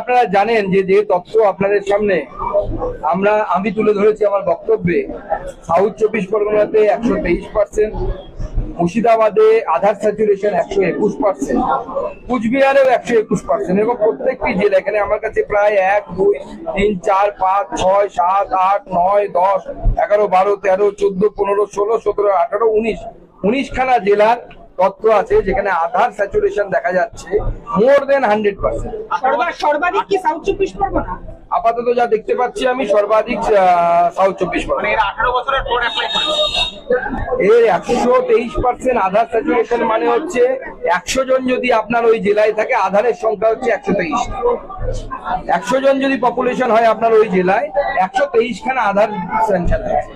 আপনারা জানেন যে যে তথ্য আপনাদের সামনে, আমরা, আমি তুলে ধরেছি আমার বক্তব্যে, সাউথ চব্বিশ পরগনাতে একশো তেইশ পার্সেন্ট মুর্শিদাবাদে আধার স্যাচুরেশন একশো একুশ পার্সেন্ট কুচবিহারেও একশো একুশ পার্সেন্ট এবং প্রত্যেকটি জেলা, এখানে আমার কাছে প্রায় এক, দুই, তিন, চার, পাঁচ, ছয়, সাত, আট, নয়, দশ, এগারো, বারো, তেরো, চোদ্দ, পনেরো, ষোলো, সতেরো, আঠারো, উনিশ, উনিশখানা জেলার তথ্য আছে যেখানে আধার স্যাচুরেশন দেখা যাচ্ছে মোর দেন হান্ড্রেড পার্সেন্ট। সর্বাধিক কি সাউথ চব্বিশ পরগনা? আপাতত যা দেখতে পাচ্ছি আমি সর্বাধিক সাউথ চব্বিশ মানে এর একশো তেইশ পার্সেন্ট আধার স্যাচুরেশন মানে হচ্ছে একশো জন যদি আপনার ওই জেলায় থাকে আধারের সংখ্যা হচ্ছে একশো তেইশ একশো জন যদি পপুলেশন হয় আপনার ওই জেলায় একশো তেইশ খানা আধার সেন্টার আছে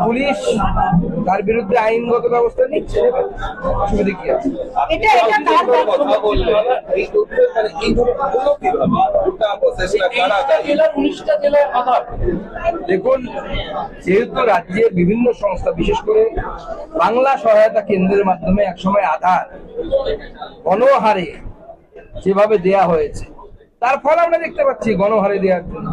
পুলিশ তার বিরুদ্ধে আইনগত ব্যবস্থা নিচ্ছে। অসুবিধা কি আছে? দেখুন যেহেতু রাজ্যের বিভিন্ন সংস্থা বিশেষ করে বাংলা সহায়তা কেন্দ্রের মাধ্যমে একসময় আধার গণহারে যেভাবে দেয়া হয়েছে তার ফল আমরা দেখতে পাচ্ছি গণহারে দেওয়ার জন্য।